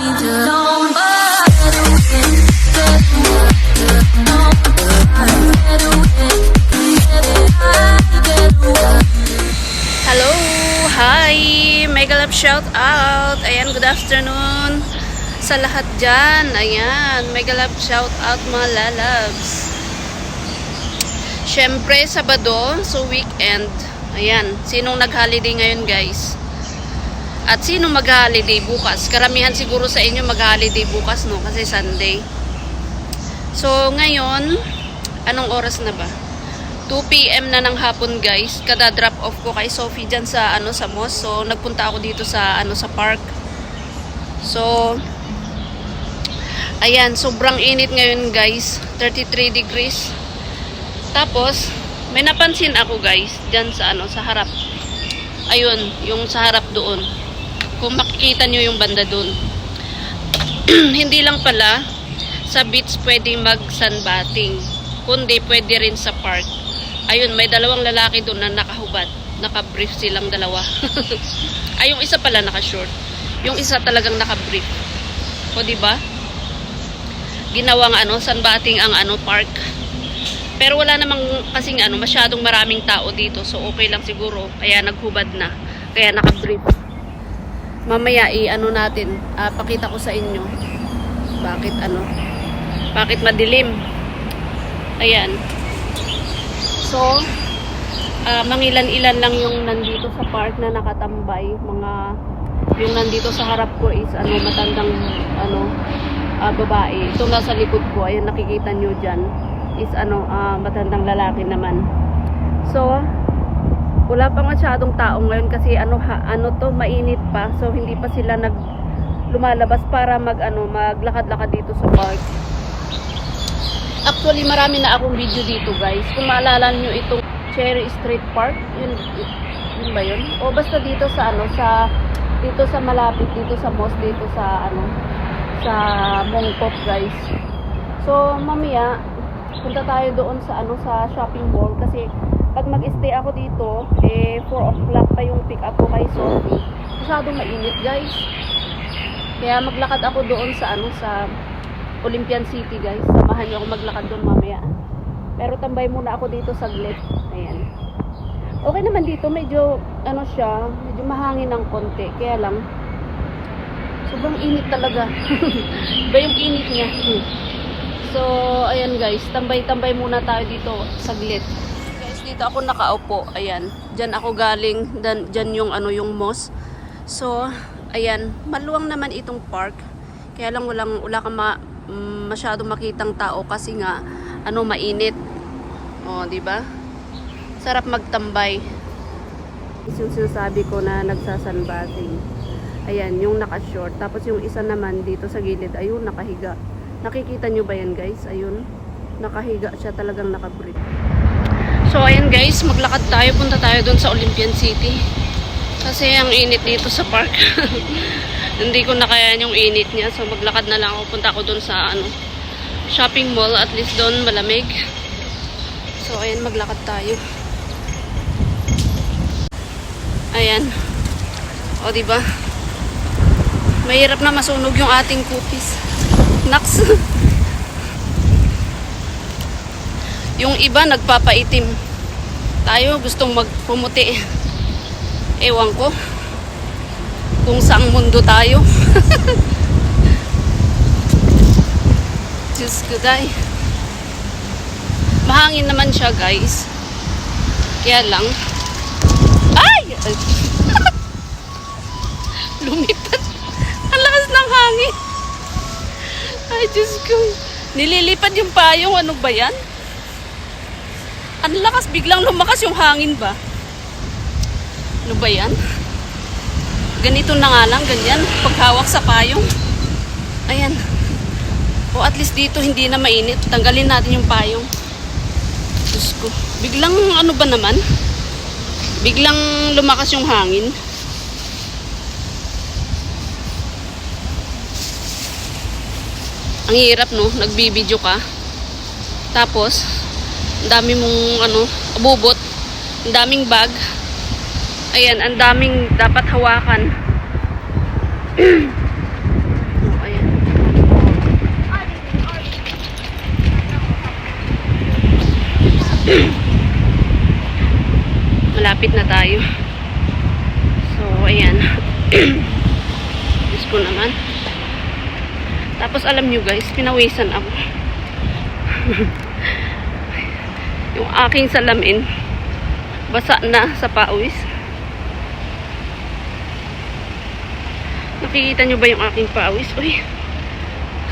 Hello! Hi! Mega love shout out! Ayan, good afternoon sa lahat dyan. Ayan, mega love shout out mga lalabs. Siyempre, Sabado, so weekend. Ayan, sinong nag-holiday ngayon guys? At sino mag-holiday bukas? Karamihan siguro sa inyo mag-holiday bukas, no? Kasi Sunday. So, ngayon, anong oras na ba? 2 p.m. na ng hapon guys. Kada drop off ko kay Sophie dyan sa ano sa mall. So nagpunta ako dito sa ano sa park. So Ayan, sobrang init ngayon guys. 33 degrees. Tapos may napansin ako guys dyan sa ano sa harap. Ayun, yung sa harap doon. Kung makikita nyo yung banda doon. Hindi lang pala sa beach pwedeng mag sunbathing. Kundi pwede rin sa park. Ayun, may dalawang lalaki doon na nakahubad. Naka-brief silang dalawa. Ay, yung isa pala naka-short. Yung isa talagang naka-brief. O, di ba? Ginawang ano, sunbathing ang ano, park. Pero wala namang kasing ano, masyadong maraming tao dito. So, okay lang siguro. Kaya naghubad na. Kaya naka-brief. Mamaya, i-ano natin. ah, pakita ko sa inyo. Bakit ano? Bakit madilim? Ayan. So, ah, mangilan-ilan lang yung nandito sa park na nakatambay. Mga, yung nandito sa harap ko is, ano, matandang, ano, ah, babae. Ito nasa likod ko, ayan, nakikita nyo dyan, is, ano, ah, matandang lalaki naman. So, wala pa masyadong tao ngayon kasi, ano, ha, ano to, mainit pa. So, hindi pa sila nag, lumalabas para mag, ano, maglakad-lakad dito sa park. Actually, marami na akong video dito, guys. Kung maalala nyo itong Cherry Street Park, yun, yun ba yun? O basta dito sa, ano, sa, dito sa malapit, dito sa mosque, dito sa, ano, sa Mongkok, guys. So, mamaya, punta tayo doon sa, ano, sa shopping mall kasi pag mag-stay ako dito, eh, 4 o'clock pa yung pick up ko kay Sophie. Masyadong mainit, guys. Kaya maglakad ako doon sa, ano, sa Olympian City guys. Samahan niyo ako maglakad doon mamaya. Pero tambay muna ako dito saglit. Ayan. Okay naman dito, medyo ano siya, medyo mahangin ng konti. Kaya lang, sobrang init talaga. Iba yung init niya. So, ayan guys, tambay-tambay muna tayo dito saglit. Dito ako nakaupo. Ayan, dyan ako galing. Dan, dyan yung ano yung moss. So, ayan, maluwang naman itong park. Kaya lang walang wala kang ma, mm, masyado makitang tao kasi nga ano mainit. Oh, di ba? Sarap magtambay. Yung sinasabi ko na nagsasunbathing. Ayan, yung naka-short. Tapos yung isa naman dito sa gilid, ayun, nakahiga. Nakikita nyo ba yan, guys? Ayun. Nakahiga siya talagang nakabrief. So, ayan guys, maglakad tayo. Punta tayo dun sa Olympian City. Kasi ang init dito sa park. Hindi ko na kaya yung init niya. So maglakad na lang ako. Punta ako dun sa ano, shopping mall. At least doon malamig. So ayan, maglakad tayo. Ayan. O, di ba? Mahirap na masunog yung ating cookies. Naks. yung iba nagpapaitim. Tayo gustong magpumuti. Ewan ko kung saang mundo tayo. Diyos ko, day. Mahangin naman siya, guys. Kaya lang. Ay! Lumipat. Ang lakas ng hangin. Ay, Diyos ko. Nililipad yung payong. Ano ba yan? Ang lakas. Biglang lumakas yung hangin ba? Ano ba yan? Ganito na nga lang, ganyan. Paghawak sa payong. Ayan. O at least dito hindi na mainit. Tanggalin natin yung payong. Diyos ko. Biglang ano ba naman? Biglang lumakas yung hangin. Ang hirap no, nagbibideo ka. Tapos, ang dami mong ano, abubot. Ang daming bag. Ayan, ang daming dapat hawakan. oh, ayan. Malapit na tayo. So, ayan. Diyos ko naman. Tapos alam nyo guys, pinawisan ako. yung aking salamin, basa na sa pawis. Nakikita nyo ba yung aking pawis? Uy,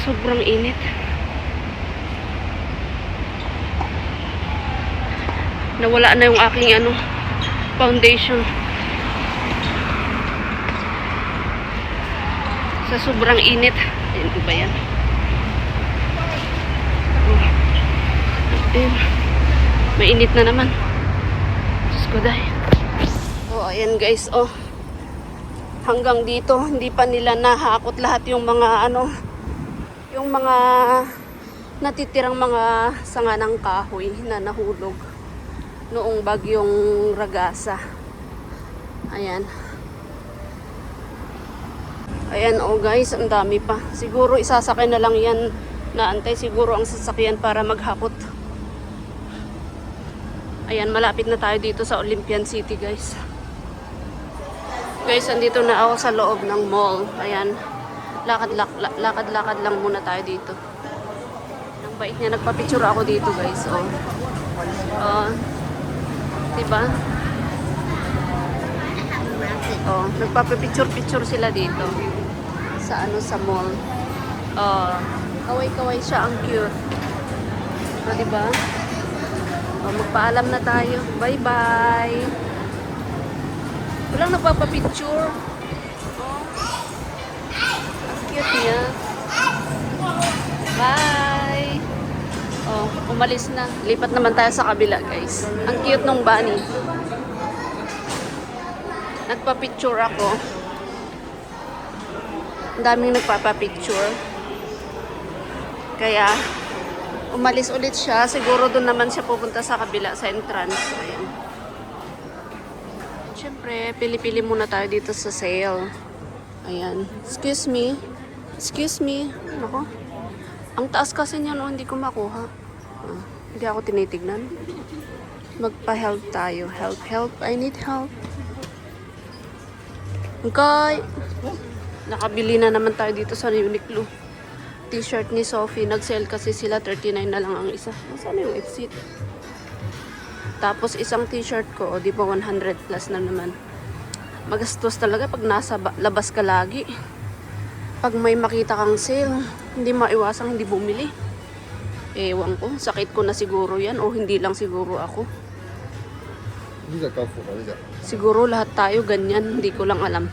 sobrang init. Nawala na yung aking ano, foundation. Sa sobrang init. Ayun ko ba yan? Oh. Mainit na naman. Diyos ko dahil. Oh, ayan guys, oh. Hanggang dito, hindi pa nila nahakot lahat yung mga ano, yung mga natitirang mga sanga ng kahoy na nahulog noong bagyong ragasa. Ayan. Ayan oh guys, ang dami pa. Siguro isasakay na lang yan na antay siguro ang sasakyan para maghakot. Ayan, malapit na tayo dito sa Olympian City guys. Guys, andito na ako sa loob ng mall. Ayan. Lakad-lakad lang muna tayo dito. Ang bait niya, nagpa-picture ako dito guys. Oh. Oh. Diba? Oh, nagpapapicture-picture sila dito. Sa ano, sa mall. Oh, kaway-kaway siya, ang cute. Oh, diba? Oh, magpaalam na tayo. Bye-bye! Walang nagpapapicture. Oh, ang cute niya. Bye! Oh, umalis na. Lipat naman tayo sa kabila, guys. Ang cute nung bunny. Nagpa-picture ako. Ang daming nagpapapicture. Kaya, umalis ulit siya. Siguro doon naman siya pupunta sa kabila, sa entrance. Ayan. Siyempre, pili-pili muna tayo dito sa sale. Ayan. Excuse me. Excuse me. Ako. Ang taas kasi niya, no, hindi ko makuha. Ah, hindi ako tinitignan. Magpa-help tayo. Help, help. I need help. Okay. Nakabili na naman tayo dito sa Uniqlo t-shirt ni Sophie. Nag-sale kasi sila 39 na lang ang isa. Nasaan yung exit? Tapos isang t-shirt ko, o di ba 100 plus na naman. Magastos talaga pag nasa labas ka lagi. Pag may makita kang sale, hindi maiwasang hindi bumili. Ewan ko, sakit ko na siguro yan o hindi lang siguro ako. Siguro lahat tayo ganyan, hindi ko lang alam.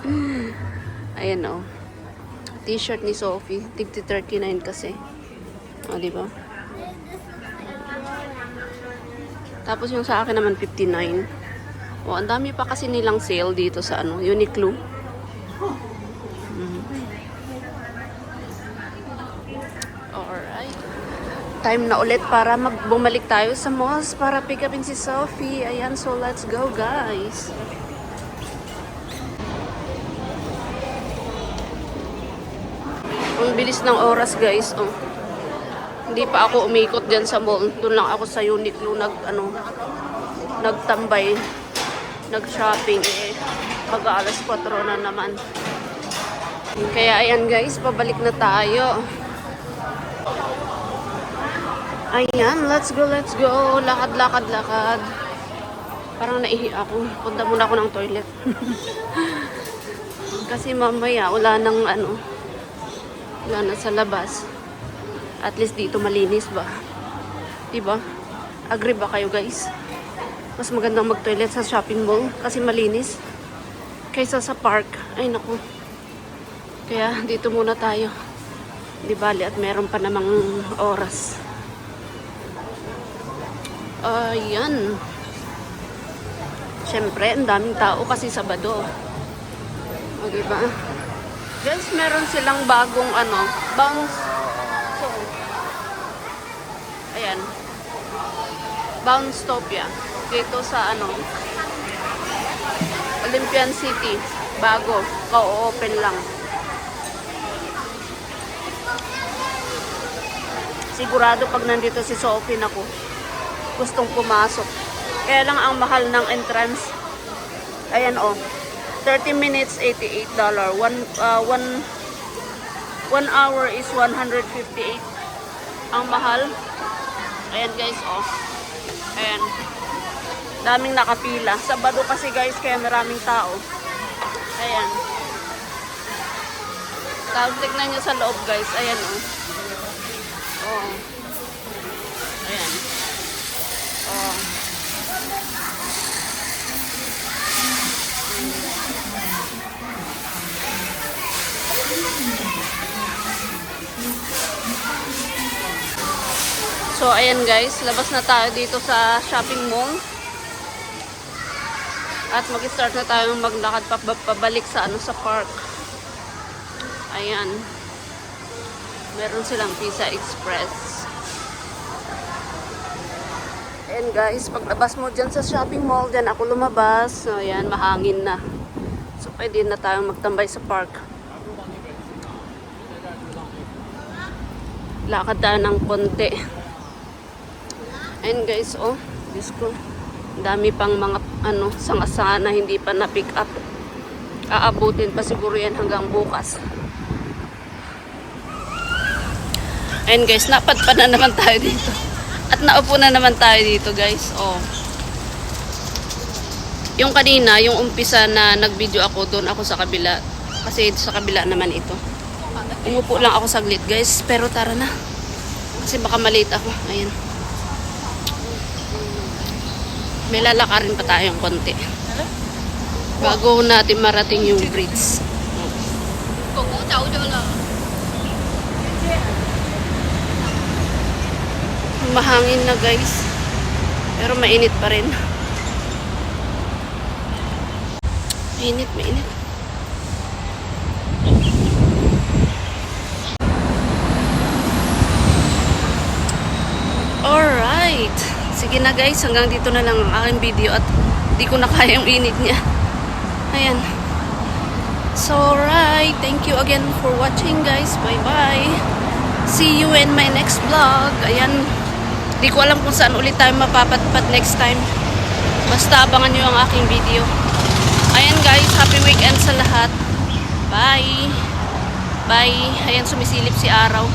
Ayan o. Oh. T-shirt ni Sophie, tigti 39 kasi. O, di ba? Tapos yung sa akin naman 59. O, ang dami pa kasi nilang sale dito sa ano, Uniqlo. Mhm. Alright. Time na ulit para magbumalik tayo sa malls para pick upin si Sophie. Ayan, so let's go guys. Ang bilis ng oras guys. Oh. Hindi pa ako umikot dyan sa mall. Doon lang ako sa Uniqlo nag, ano, nagtambay. Nag-shopping. Eh, mag alas 4 na naman. Kaya ayan guys, pabalik na tayo. Ayan, let's go, let's go. Lakad, lakad, lakad. Parang naihi ako. Punta muna ako ng toilet. Kasi mamaya, wala nang ano, wala na sa labas. At least dito malinis ba? Diba? Agree ba kayo guys? Mas magandang mag-toilet sa shopping mall kasi malinis. Kaysa sa park. Ay naku. Kaya dito muna tayo. Di bali at meron pa namang oras. Ayan. Siyempre, ang daming tao kasi Sabado. O, diba? Guys, meron silang bagong ano, bounce. So, ayan. Bouncetopia. Dito sa ano, Olympian City. Bago. Ka-open lang. Sigurado pag nandito si Sophie na ko, gustong pumasok. Kaya lang ang mahal ng entrance. Ayan oh. 30 minutes, $88. One, uh, one, one hour is 158. Ang mahal. Ayan guys, oh. Ayan. Daming nakapila. Sabado kasi guys, kaya maraming tao. Ayan. Tapos tignan nyo sa loob guys. Ayan oh. Oh. Ayan. Oh. So, ayan guys, labas na tayo dito sa shopping mall. At mag-start na tayo maglakad pa pabalik sa ano sa park. Ayan. Meron silang Pizza Express. Ayan guys, paglabas mo dyan sa shopping mall, dyan ako lumabas. So, ayan, mahangin na. So, pwede na tayong magtambay sa park. Lakad tayo ng konti. Ayan guys, oh. Diyos ko. Dami pang mga ano, sanga-sanga na hindi pa na-pick up. Aabutin pa siguro yan hanggang bukas. Ayan guys, napadpad na naman tayo dito. At naupo na naman tayo dito guys. Oh. Yung kanina, yung umpisa na nag-video ako, doon ako sa kabila. Kasi sa kabila naman ito. Umupo lang ako saglit guys. Pero tara na. Kasi baka malate ako. Ayan. May lalakarin pa tayong konti. Bago natin marating yung bridge. Mahangin na guys. Pero mainit pa rin. Mainit, mainit. Alright. Sige na guys, hanggang dito na lang ang aking video at di ko na kaya yung init niya. Ayan. So, alright. Thank you again for watching guys. Bye-bye. See you in my next vlog. Ayan. Di ko alam kung saan ulit tayo mapapatpat next time. Basta abangan nyo ang aking video. Ayan guys, happy weekend sa lahat. Bye. Bye. Ayan, sumisilip si araw.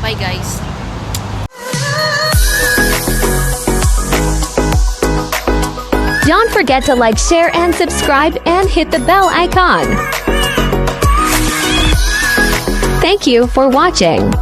Bye guys. Don't forget to like, share, and subscribe and hit the bell icon. Thank you for watching.